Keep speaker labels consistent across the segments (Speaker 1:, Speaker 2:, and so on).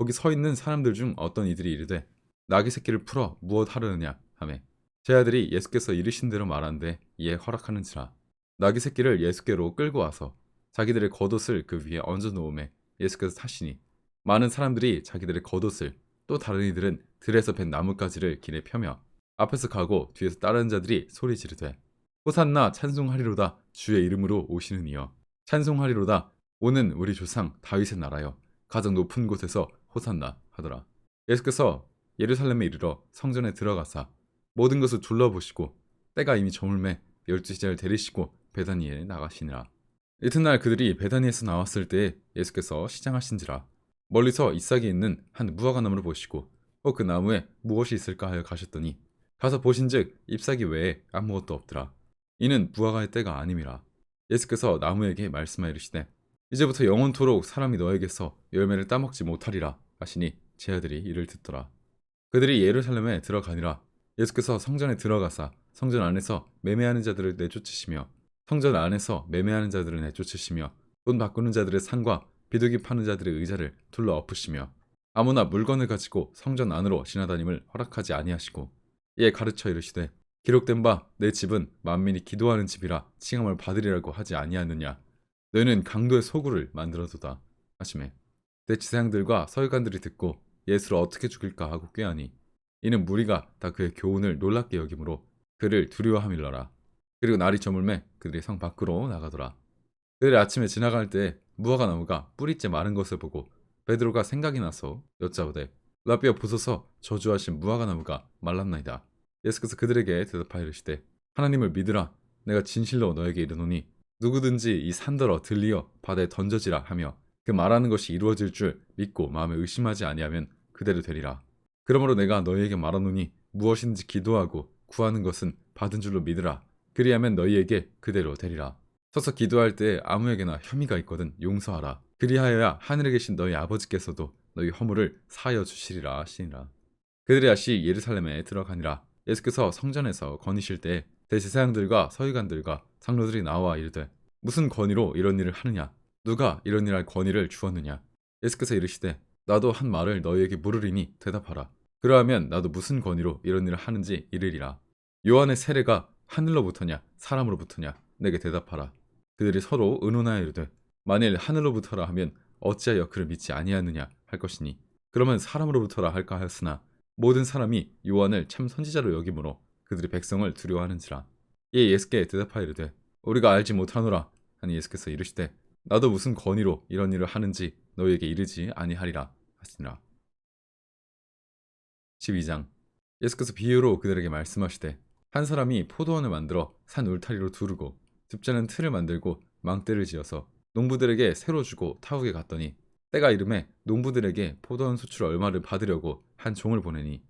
Speaker 1: 거기 서 있는 사람들 중 어떤 이들이 이르되 낙이 새끼를 풀어 무엇 하려느냐 하매 제 아들이 예수께서 이르신 대로 말한데 이에 허락하는지라. 낙이 새끼를 예수께로 끌고 와서 자기들의 겉옷을 그 위에 얹어 놓음에 예수께서 타시니 많은 사람들이 자기들의 겉옷을 또 다른 이들은 들에서 벤 나뭇가지를 길에 펴며 앞에서 가고 뒤에서 따르는 자들이 소리 지르되 호산나 찬송하리로다 주의 이름으로 오시는 이여 찬송하리로다. 오는 우리 조상 다윗의 나라여 가장 높은 곳에서 호산나 하더라. 예수께서 예루살렘에 이르러 성전에 들어가사 모든 것을 둘러보시고 때가 이미 저물매 열두 제자를 데리시고 베다니에 나가시니라. 이튿날 그들이 베다니에서 나왔을 때 예수께서 시장하신지라 멀리서 잎사귀 있는 한 무화과 나무를 보시고 어 그 나무에 무엇이 있을까 하여 가셨더니 가서 보신즉 잎사귀 외에 아무것도 없더라. 이는 무화과의 때가 아님이라. 예수께서 나무에게 말씀하여 이르시되 이제부터 영원토록 사람이 너에게서 열매를 따먹지 못하리라 하시니 제 아들이 이를 듣더라. 그들이 예루살렘에 들어가니라. 예수께서 성전에 들어가사 성전 안에서 매매하는 자들을 내쫓으시며 성전 안에서 매매하는 자들을 내쫓으시며 돈 바꾸는 자들의 상과 비둘기 파는 자들의 의자를 둘러 엎으시며 아무나 물건을 가지고 성전 안으로 지나다님을 허락하지 아니하시고 이에 가르쳐 이르시되 기록된 바 내 집은 만민이 기도하는 집이라 칭함을 받으리라고 하지 아니하느냐 너희는 강도의 소굴을 만들어두다 하시매 내 지상들과 서기관들이 듣고 예수를 어떻게 죽일까 하고 꾀하니 이는 무리가 다 그의 교훈을 놀랍게 여김으로 그를 두려워함일러라. 그리고 날이 저물매 그들이 성 밖으로 나가더라. 그들이 아침에 지나갈 때 무화과 나무가 뿌리째 마른 것을 보고 베드로가 생각이 나서 여짜오되 라비어 보소서 저주하신 무화과 나무가 말랐나이다. 예수께서 그들에게 대답하여 이르시되 하나님을 믿으라. 내가 진실로 너에게 이르노니 누구든지 이 산더러 들리어 바다에 던져지라 하며 그 말하는 것이 이루어질 줄 믿고 마음에 의심하지 아니하면 그대로 되리라. 그러므로 내가 너희에게 말하노니 무엇이든지 기도하고 구하는 것은 받은 줄로 믿으라. 그리하면 너희에게 그대로 되리라. 서서 기도할 때 아무에게나 혐의가 있거든 용서하라. 그리하여야 하늘에 계신 너희 아버지께서도 너희 허물을 사하여 주시리라 하시니라. 그들이 다시 예루살렘에 들어가니라. 예수께서 성전에서 거니실 때 대제사장들과 서기관들과 장로들이 나와 이르되 무슨 권위로 이런 일을 하느냐 누가 이런 일할 권위를 주었느냐? 예수께서 이르시되 나도 한 말을 너희에게 물으리니 대답하라. 그러하면 나도 무슨 권위로 이런 일을 하는지 이르리라. 요한의 세례가 하늘로부터냐 사람으로부터냐? 내게 대답하라. 그들이 서로 의논하여 이르되 만일 하늘로부터라 하면 어찌하여 그를 믿지 아니하느냐 할 것이니? 그러면 사람으로부터라 할까 하였으나 모든 사람이 요한을 참 선지자로 여김으로 그들이 백성을 두려워하는지라. 이에 예수께 대답하여 이르되 우리가 알지 못하노라 하니 예수께서 이르시되 나도 무슨 권위로 이런 일을 하는지 너희에게 이르지 아니하리라 하시니라. 12장. 예수께서 비유로 그들에게 말씀하시되 한 사람이 포도원을 만들어 산 울타리로 두르고 집자는 틀을 만들고 망대를 지어서 농부들에게 새로 주고 타국에 갔더니 때가 이름에 농부들에게 포도원 수출 얼마를 받으려고 한 종을 보내니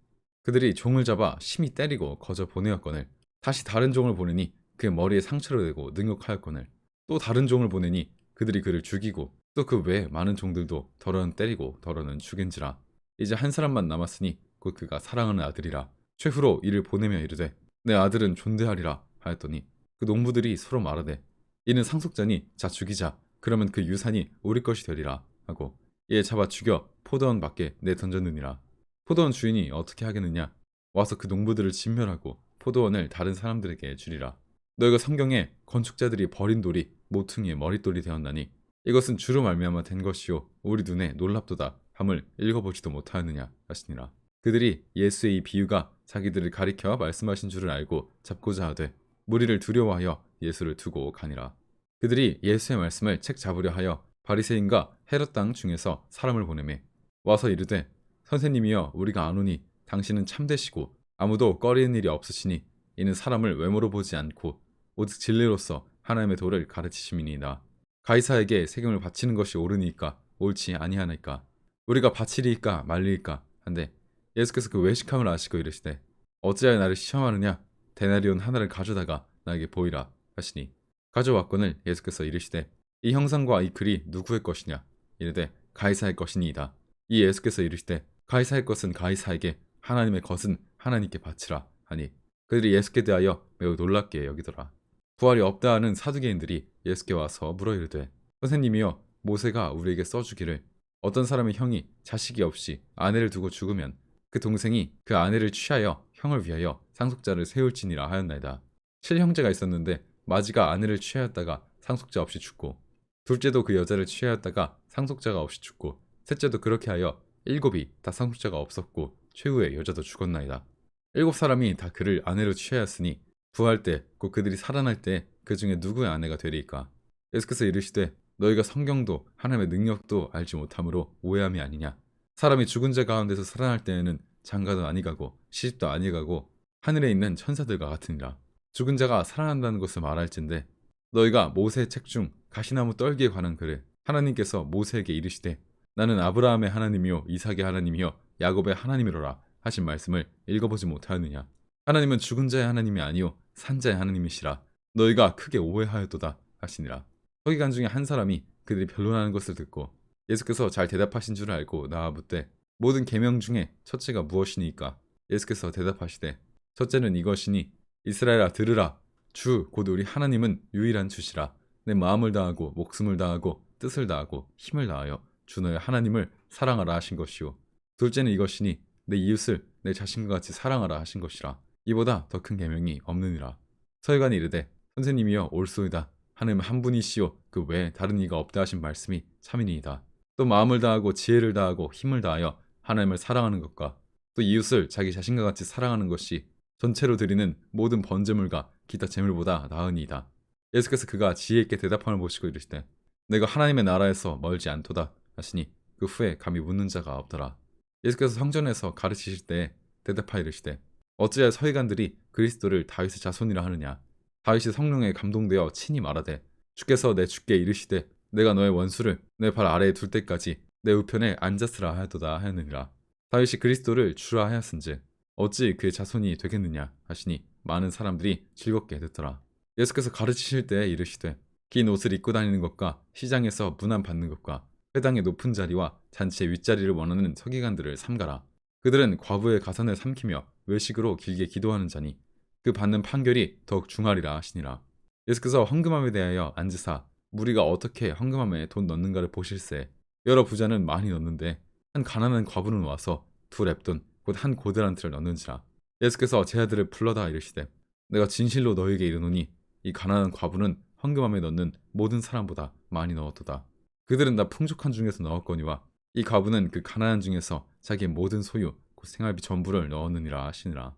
Speaker 1: 그들이 종을 잡아 심히 때리고 거저 보내었거늘 다시 다른 종을 보내니 그의 머리에 상처를 내고 능욕하였거늘 또 다른 종을 보내니 그들이 그를 죽이고 또 그 외에 많은 종들도 더러는 때리고 더러는 죽인지라. 이제 한 사람만 남았으니 곧 그가 사랑하는 아들이라. 최후로 이를 보내며 이르되 내 아들은 존대하리라 하였더니 그 농부들이 서로 말하되 이는 상속자니 자 죽이자. 그러면 그 유산이 우리 것이 되리라 하고 이에 잡아 죽여 포도원 밖에 내 던졌느니라. 포도원 주인이 어떻게 하겠느냐? 와서 그 농부들을 진멸하고 포도원을 다른 사람들에게 주리라. 너희가 성경에 건축자들이 버린 돌이 모퉁이의 머릿돌이 되었나니 이것은 주로 말미암아 된 것이요 우리 눈에 놀랍도다. 함을 읽어보지도 못하였느냐 하시니라. 그들이 예수의 이 비유가 자기들을 가리켜 말씀하신 줄을 알고 잡고자 하되 무리를 두려워하여 예수를 두고 가니라. 그들이 예수의 말씀을 책 잡으려 하여 바리새인과 헤롯 땅 중에서 사람을 보내매 와서 이르되 선생님이여 우리가 아노니 당신은 참되시고 아무도 꺼리는 일이 없으시니 이는 사람을 외모로 보지 않고 오직 진리로서 하나님의 도를 가르치심이니이다. 가이사에게 세금을 바치는 것이 옳으니까 옳지 아니하나이까 우리가 바치리이까 말리이까 한데 예수께서 그 외식함을 아시고 이르시되 어찌하여 나를 시험하느냐? 데나리온 하나를 가져다가 나에게 보이라 하시니 가져왔거늘 예수께서 이르시되 이 형상과 이 글이 누구의 것이냐? 이르되 가이사의 것이니이다. 이 예수께서 이르시되 가이사의 것은 가이사에게 하나님의 것은 하나님께 바치라 하니 그들이 예수께 대하여 매우 놀랍게 여기더라 부활이 없다 하는 사두개인들이 예수께 와서 물어 이르되 선생님이여 모세가 우리에게 써주기를 어떤 사람의 형이 자식이 없이 아내를 두고 죽으면 그 동생이 그 아내를 취하여 형을 위하여 상속자를 세울지니라 하였나이다. 칠형제가 있었는데 마지가 아내를 취하였다가 상속자 없이 죽고 둘째도 그 여자를 취하였다가 상속자가 없이 죽고 셋째도 그렇게 하여 일곱이 다 상속자가 없었고 최후의 여자도 죽었나이다. 일곱 사람이 다 그를 아내로 취하였으니 부활 때 곧 그들이 살아날 때 그 중에 누구의 아내가 되리이까? 예수께서 이르시되 너희가 성경도 하나님의 능력도 알지 못함으로 오해함이 아니냐? 사람이 죽은 자 가운데서 살아날 때에는 장가도 아니가고 시집도 아니가고 하늘에 있는 천사들과 같으니라. 죽은 자가 살아난다는 것을 말할진대 너희가 모세의 책 중 가시나무 떨기에 관한 글을 하나님께서 모세에게 이르시되 나는 아브라함의 하나님이요 이삭의 하나님이요 야곱의 하나님이로라 하신 말씀을 읽어보지 못하였느냐? 하나님은 죽은 자의 하나님이 아니요 산자의 하나님이시라. 너희가 크게 오해하였도다 하시니라. 서기관 중에 한 사람이 그들이 변론하는 것을 듣고 예수께서 잘 대답하신 줄 알고 나와 묻되 모든 계명 중에 첫째가 무엇이니까? 예수께서 대답하시되 첫째는 이것이니 이스라엘아 들으라. 주 곧 우리 하나님은 유일한 주시라. 내 마음을 다하고 목숨을 다하고 뜻을 다하고 힘을 다하여 주 너의 하나님을 사랑하라 하신 것이요 둘째는 이것이니 내 이웃을 내 자신과 같이 사랑하라 하신 것이라 이보다 더 큰 계명이 없느니라 서기관이 이르되 선생님이여 옳소이다 하나님 한 분이시요 그 외에 다른 이가 없다 하신 말씀이 참이니이다 또 마음을 다하고 지혜를 다하고 힘을 다하여 하나님을 사랑하는 것과 또 이웃을 자기 자신과 같이 사랑하는 것이 전체로 드리는 모든 번제물과 기타 제물보다 나으니이다. 예수께서 그가 지혜 있게 대답함을 보시고 이르시되 내가 하나님의 나라에서 멀지 않도다 하시니 그 후에 감히 묻는 자가 없더라. 예수께서 성전에서 가르치실 때 대답하여 이르시되 어찌하여 서기관들이 그리스도를 다윗의 자손이라 하느냐? 다윗이 성령에 감동되어 친히 말하되 주께서 내 주께 이르시되 내가 너의 원수를 내 발 아래에 둘 때까지 내 우편에 앉았으라 하였도다 하였느니라. 다윗이 그리스도를 주라 하였은즉 어찌 그의 자손이 되겠느냐? 하시니 많은 사람들이 즐겁게 듣더라. 예수께서 가르치실 때 이르시되 긴 옷을 입고 다니는 것과 시장에서 문안 받는 것과 회당의 높은 자리와 잔치의 윗자리를 원하는 서기관들을 삼가라. 그들은 과부의 가산을 삼키며 외식으로 길게 기도하는 자니 그 받는 판결이 더욱 중하리라 하시니라. 예수께서 헌금함에 대하여 앉으사 무리가 어떻게 헌금함에 돈 넣는가를 보실세. 여러 부자는 많이 넣는데 한 가난한 과부는 와서 두 랩돈 곧 한 고드란트를 넣는지라. 예수께서 제 아들을 불러다 이르시되 내가 진실로 너에게 이르노니 이 가난한 과부는 헌금함에 넣는 모든 사람보다 많이 넣었도다. 그들은 다 풍족한 중에서 넣었거니와 이 과부는 그 가난한 중에서 자기의 모든 소유 곧 생활비 전부를 넣었느니라 하시니라.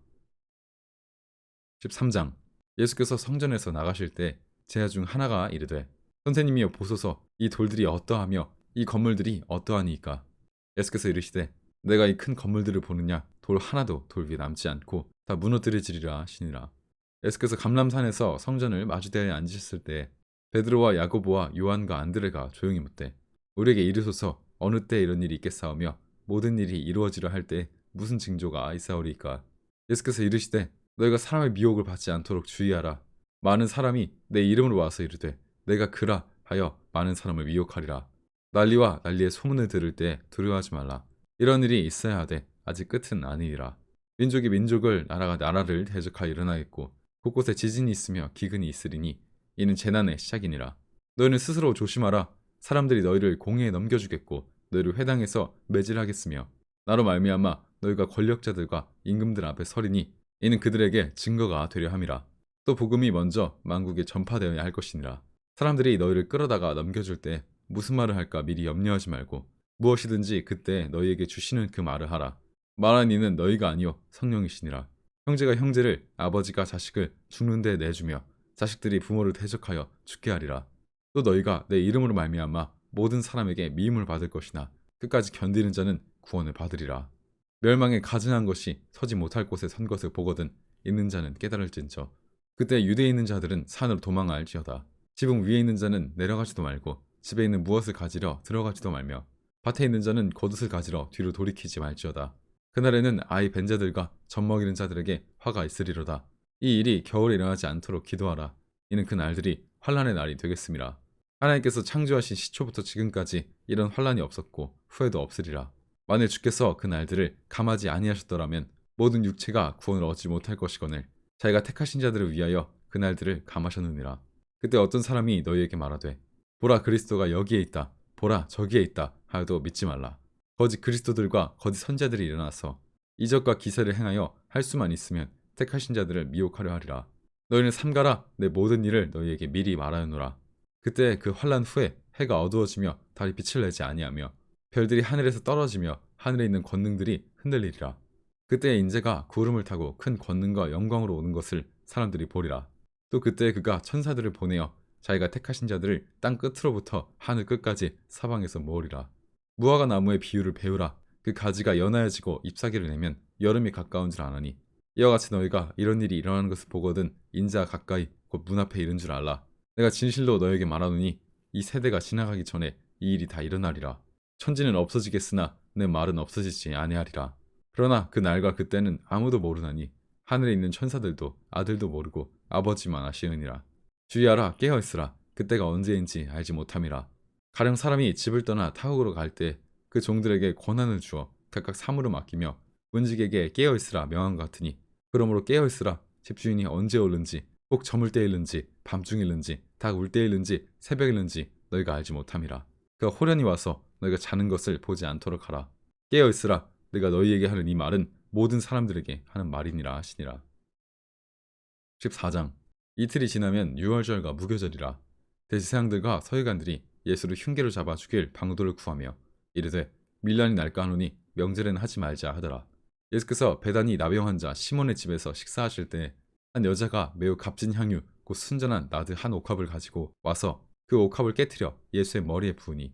Speaker 1: 13장. 예수께서 성전에서 나가실 때 제자 중 하나가 이르되 선생님이여 보소서. 이 돌들이 어떠하며 이 건물들이 어떠하니이까? 예수께서 이르시되 내가 이 큰 건물들을 보느냐? 돌 하나도 돌 위에 남지 않고 다 무너뜨려지리라 하시니라. 예수께서 감람산에서 성전을 마주대하여 앉으셨을 때 베드로와 야고보와 요한과 안드레가 조용히 묻되 우리에게 이르소서. 어느 때 이런 일이 있겠사오며 모든 일이 이루어지려 할 때 무슨 징조가 있사오리까 예수께서 이르시되 너희가 사람의 미혹을 받지 않도록 주의하라. 많은 사람이 내 이름으로 와서 이르되 내가 그라 하여 많은 사람을 미혹하리라. 난리와 난리의 소문을 들을 때 두려워하지 말라. 이런 일이 있어야 하되 아직 끝은 아니니라. 민족이 민족을 나라가 나라를 대적하여 일어나겠고 곳곳에 지진이 있으며 기근이 있으리니 이는 재난의 시작이니라. 너희는 스스로 조심하라. 사람들이 너희를 공회에 넘겨주겠고 너희를 회당에서 매질하겠으며 나로 말미암아 너희가 권력자들과 임금들 앞에 서리니 이는 그들에게 증거가 되려 함이라. 또 복음이 먼저 만국에 전파되어야 할 것이니라. 사람들이 너희를 끌어다가 넘겨줄 때 무슨 말을 할까 미리 염려하지 말고 무엇이든지 그때 너희에게 주시는 그 말을 하라. 말한 이는 너희가 아니요 성령이시니라. 형제가 형제를 아버지가 자식을 죽는 데 내주며 자식들이 부모를 대적하여 죽게 하리라. 또 너희가 내 이름으로 말미암아 모든 사람에게 미움을 받을 것이나 끝까지 견디는 자는 구원을 받으리라. 멸망에 가증한 것이 서지 못할 곳에 선 것을 보거든 있는 자는 깨달을진저 그때 유대에 있는 자들은 산으로 도망할지어다 지붕 위에 있는 자는 내려가지도 말고 집에 있는 무엇을 가지려 들어가지도 말며 밭에 있는 자는 겉옷을 가지러 뒤로 돌이키지 말지어다. 그날에는 아이 벤 자들과 젖 먹이는 자들에게 화가 있으리로다. 이 일이 겨울에 일어나지 않도록 기도하라. 이는 그 날들이 환란의 날이 되겠습니다. 하나님께서 창조하신 시초부터 지금까지 이런 환란이 없었고 후에도 없으리라. 만일 주께서 그 날들을 감하지 아니하셨더라면 모든 육체가 구원을 얻지 못할 것이거늘 자기가 택하신 자들을 위하여 그 날들을 감하셨느니라. 그때 어떤 사람이 너희에게 말하되 보라 그리스도가 여기에 있다. 보라 저기에 있다. 하여도 믿지 말라. 거짓 그리스도들과 거짓 선자들이 일어나서 이적과 기사를 행하여 할 수만 있으면 택하신 자들을 미혹하려 하리라. 너희는 삼가라 내 모든 일을 너희에게 미리 말하였노라. 그때 그 환란 후에 해가 어두워지며 달이 빛을 내지 아니하며 별들이 하늘에서 떨어지며 하늘에 있는 권능들이 흔들리리라. 그때 인재가 구름을 타고 큰 권능과 영광으로 오는 것을 사람들이 보리라. 또 그때 그가 천사들을 보내어 자기가 택하신 자들을 땅 끝으로부터 하늘 끝까지 사방에서 모으리라. 무화과 나무의 비유를 배우라. 그 가지가 연하여지고 잎사귀를 내면 여름이 가까운 줄 아나니 이와 같이 너희가 이런 일이 일어나는 것을 보거든 인자가 가까이 곧 문 앞에 이른 줄 알라. 내가 진실로 너에게 말하노니 이 세대가 지나가기 전에 이 일이 다 일어나리라. 천지는 없어지겠으나 내 말은 없어지지 아니하리라. 그러나 그 날과 그 때는 아무도 모르나니 하늘에 있는 천사들도 아들도 모르고 아버지만 아시느니라. 주의하라 깨어 있으라. 그때가 언제인지 알지 못함이라. 가령 사람이 집을 떠나 타국으로 갈 때 그 종들에게 권한을 주어 각각 사물을 맡기며 문직에게 깨어 있으라 명한 것 같으니 그러므로 깨어 있으라 집주인이 언제 오는지 꼭 저물 때일는지 밤중일는지 닭 울 때일는지 새벽일는지 너희가 알지 못함이라. 그가 호련히 와서 너희가 자는 것을 보지 않도록 하라. 깨어 있으라 내가 너희에게 하는 이 말은 모든 사람들에게 하는 말이니라 하시니라. 14장 이틀이 지나면 유월절과 무교절이라 대지사장들과 서기관들이 예수를 흉계로 잡아 죽일 방도를 구하며 이르되 밀란이 날까 하노니 명절에는 하지 말자 하더라. 예수께서 배단이 나병 환자 시몬의 집에서 식사하실 때 한 여자가 매우 값진 향유 곧 순전한 나드 한 옥합을 가지고 와서 그 옥합을 깨뜨려 예수의 머리에 부으니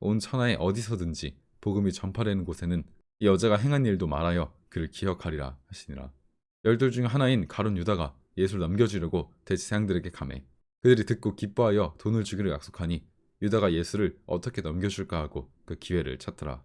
Speaker 1: 온 천하에 어디서든지 복음이 전파되는 곳에는 이 여자가 행한 일도 말하여 그를 기억하리라 하시니라 열둘 중 하나인 가론 유다가 예수를 넘겨주려고 대지사장들에게 감해 그들이 듣고 기뻐하여 돈을 주기로 약속하니 유다가 예수를 어떻게 넘겨줄까 하고 그 기회를 찾더라.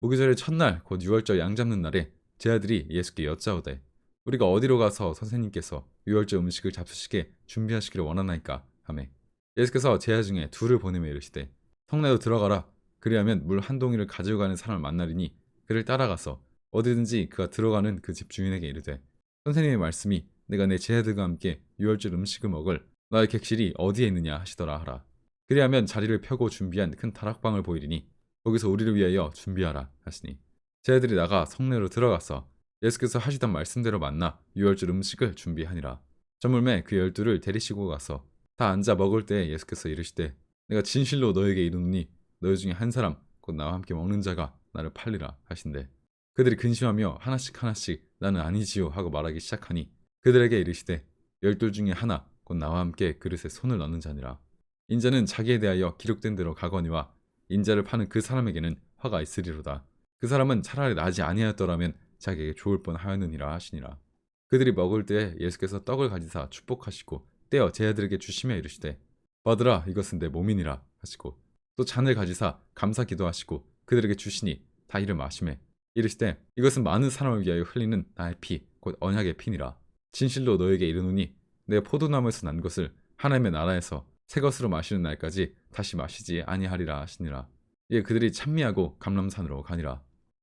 Speaker 1: 무교절의 첫날 곧 6월절 양 잡는 날에 제 아들이 예수께 여짜오되 우리가 어디로 가서 선생님께서 6월절 음식을 잡수시게 준비하시기를 원하나이까 하매 예수께서 제자 중에 둘을 보내며 이르시되 성내로 들어가라 그리하면 물 한 동이를 가지고 가는 사람을 만나리니 그를 따라가서 어디든지 그가 들어가는 그 집 주인에게 이르되 선생님의 말씀이 내가 내 제자들과 함께 유월절 음식을 먹을 나의 객실이 어디에 있느냐 하시더라 하라. 그리하면 자리를 펴고 준비한 큰 다락방을 보이리니 거기서 우리를 위하여 준비하라 하시니 제자들이 나가 성내로 들어가서 예수께서 하시던 말씀대로 만나 유월절 음식을 준비하니라. 저물매 그 열두를 데리시고 가서 다 앉아 먹을 때 예수께서 이르시되 내가 진실로 너에게 이르노니 너희 중에 한 사람 곧 나와 함께 먹는 자가 나를 팔리라 하신대. 그들이 근심하며 하나씩 하나씩 나는 아니지요 하고 말하기 시작하니 그들에게 이르시되 열둘 중에 하나 곧 나와 함께 그릇에 손을 넣는 자니라. 인자는 자기에 대하여 기록된 대로 가거니와 인자를 파는 그 사람에게는 화가 있으리로다. 그 사람은 차라리 나지 아니하였더라면 자기에게 좋을 뻔하였느니라 하시니라. 그들이 먹을 때 예수께서 떡을 가지사 축복하시고 떼어 제자들에게 주시며 이르시되 받으라 이것은 내 몸이니라 하시고 또 잔을 가지사 감사 기도하시고 그들에게 주시니 다 이를 마시매 이르시되 이것은 많은 사람을 위하여 흘리는 나의 피 곧 언약의 피니라. 진실로 너에게 이르노니 내 포도나무에서 난 것을 하나님의 나라에서 새 것으로 마시는 날까지 다시 마시지 아니하리라 하시니라. 이에 그들이 찬미하고 감람산으로 가니라.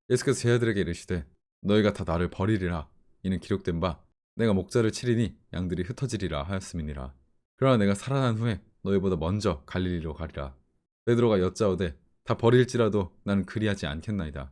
Speaker 1: 예수께서 제자들에게 이르시되 너희가 다 나를 버리리라. 이는 기록된 바 내가 목자를 치리니 양들이 흩어지리라 하였음이니라. 그러나 내가 살아난 후에 너희보다 먼저 갈릴리로 가리라. 베드로가 여짜오되 다 버릴지라도 나는 그리하지 않겠나이다.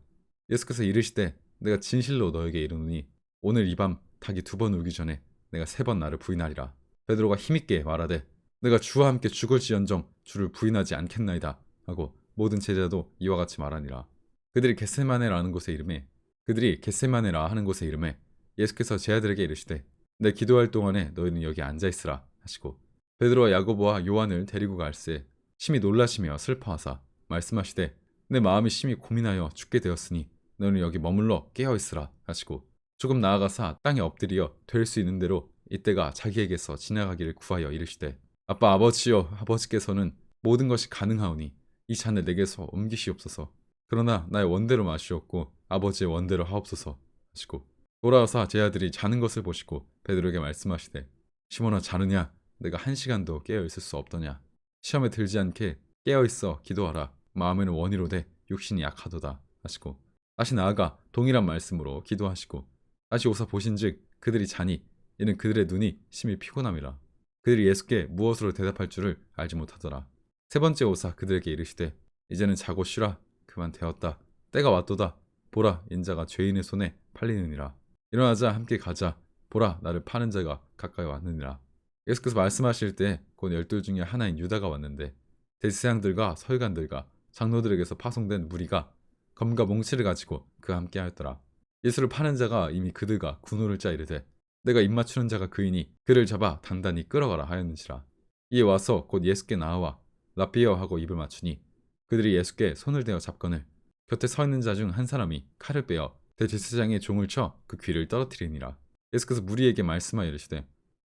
Speaker 1: 예수께서 이르시되 내가 진실로 너에게 이르노니 오늘 이 밤 닭이 두 번 울기 전에 내가 세 번 나를 부인하리라. 베드로가 힘있게 말하되 내가 주와 함께 죽을지언정 주를 부인하지 않겠나이다 하고 모든 제자도 이와 같이 말하니라. 그들이 겟세마네라는 곳의 이름에 그들이 겟세마네라 하는 곳의 이름에 예수께서 제 아들에게 이르시되 내 기도할 동안에 너희는 여기 앉아 있으라 하시고 베드로와 야고보와 요한을 데리고 갈새 심히 놀라시며 슬퍼하사 말씀하시되 내 마음이 심히 고민하여 죽게 되었으니 너는 여기 머물러 깨어 있으라 하시고 조금 나아가사 땅에 엎드려 될수 있는 대로 이때가 자기에게서 지나가기를 구하여 이르시되 아빠 아버지여 아버지께서는 모든 것이 가능하오니 이 잔을 내게서 옮기시옵소서. 그러나 나의 원대로 마시옵고 아버지의 원대로 하옵소서 하시고 돌아와서 제 아들이 자는 것을 보시고 베드로에게 말씀하시되 시몬아 자느냐 내가 한 시간도 깨어 있을 수 없더냐? 시험에 들지 않게 깨어 있어 기도하라. 마음에는 원이로되 육신이 약하도다 하시고 다시 나아가 동일한 말씀으로 기도하시고 다시 오사 보신즉 그들이 자니 이는 그들의 눈이 심히 피곤함이라. 그들이 예수께 무엇으로 대답할 줄을 알지 못하더라. 세 번째 오사 그들에게 이르시되 이제는 자고 쉬라. 그만 되었다. 때가 왔도다. 보라 인자가 죄인의 손에 팔리느니라. 일어나자 함께 가자. 보라 나를 파는 자가 가까이 왔느니라 예수께서 말씀하실 때 곧 열둘 중에 하나인 유다가 왔는데 대지사장들과 서기관들과 장로들에게서 파송된 무리가 검과 몽치를 가지고 그와 함께 하였더라. 예수를 파는 자가 이미 그들과 군호를 짜 이르되 내가 입맞추는 자가 그이니 그를 잡아 단단히 끌어가라 하였는지라. 이에 와서 곧 예수께 나와 라피어 하고 입을 맞추니 그들이 예수께 손을 대어 잡거늘 곁에 서 있는 자 중 한 사람이 칼을 빼어 대제사장의 종을 쳐 그 귀를 떨어뜨리니라. 예수께서 무리에게 말씀하여 이르시되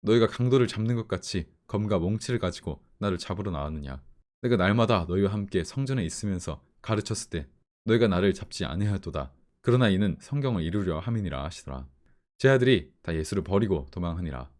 Speaker 1: 너희가 강도를 잡는 것 같이 검과 몽치를 가지고 나를 잡으러 나왔느냐? 내가 날마다 너희와 함께 성전에 있으면서 가르쳤을 때 너희가 나를 잡지 아니하였도다. 그러나 이는 성경을 이루려 함이니라 하시더라. 제 아들이 다 예수를 버리고 도망하니라.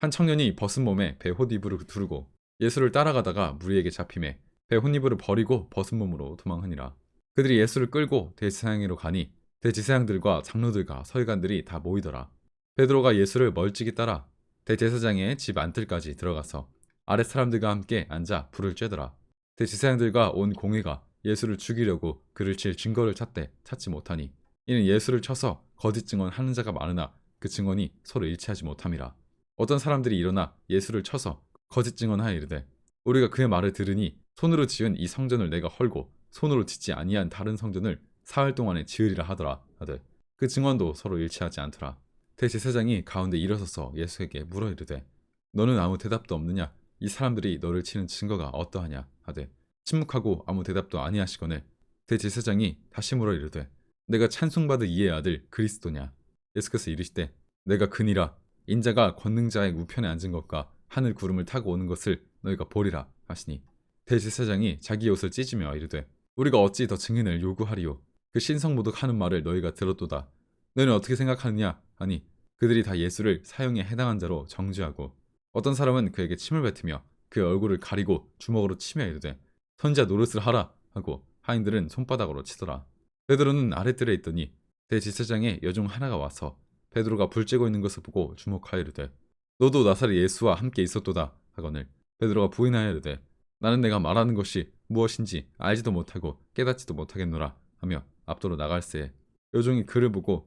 Speaker 1: 한 청년이 벗은 몸에 배 헛이불을 두르고 예수를 따라가다가 무리에게 잡힘에 배 헛이불을 버리고 벗은 몸으로 도망하니라. 그들이 예수를 끌고 대지사장으로 가니 대지사장들과 장로들과 서기관들이 다 모이더라. 베드로가 예수를 멀찍이 따라 대제사장의 집 안뜰까지 들어가서 아랫 사람들과 함께 앉아 불을 쬐더라. 대지사장들과 온 공회가 예수를 죽이려고 그를 칠 증거를 찾되 찾지 못하니 이는 예수를 쳐서 거짓 증언하는 자가 많으나 그 증언이 서로 일치하지 못함이라. 어떤 사람들이 일어나 예수를 쳐서 거짓 증언하여 이르되 우리가 그의 말을 들으니 손으로 지은 이 성전을 내가 헐고 손으로 짓지 아니한 다른 성전을 사흘 동안에 지으리라 하더라. 하되 그 증언도 서로 일치하지 않더라 대제사장이 가운데 일어서서 예수에게 물어 이르되 너는 아무 대답도 없느냐? 이 사람들이 너를 치는 증거가 어떠하냐 하되 침묵하고 아무 대답도 아니하시거늘 대제사장이 다시 물어 이르되 내가 찬송받을 이의 아들 그리스도냐 예수께서 이르시되 내가 그니라. 인자가 권능자의 우편에 앉은 것과 하늘 구름을 타고 오는 것을 너희가 보리라 하시니 대제사장이 자기 옷을 찢으며 이르되 우리가 어찌 더 증인을 요구하리요? 그 신성모독 하는 말을 너희가 들었도다 너희는 어떻게 생각하느냐? 하니 그들이 다 예수를 사형에 해당한 자로 정죄하고 어떤 사람은 그에게 침을 뱉으며 그의 얼굴을 가리고 주먹으로 치며 이르되 선지자 노릇을 하라. 하고 하인들은 손바닥으로 치더라. 베드로는 아랫뜰에 있더니 대지사장의 여종 하나가 와서 베드로가 불 쬐고 있는 것을 보고 주목하여 이르되 너도 나사렛 예수와 함께 있었도다. 하거늘 베드로가 부인하여 이르되 나는 내가 말하는 것이 무엇인지 알지도 못하고 깨닫지도 못하겠노라. 하며 앞도로 나갈새 여종이 그를 보고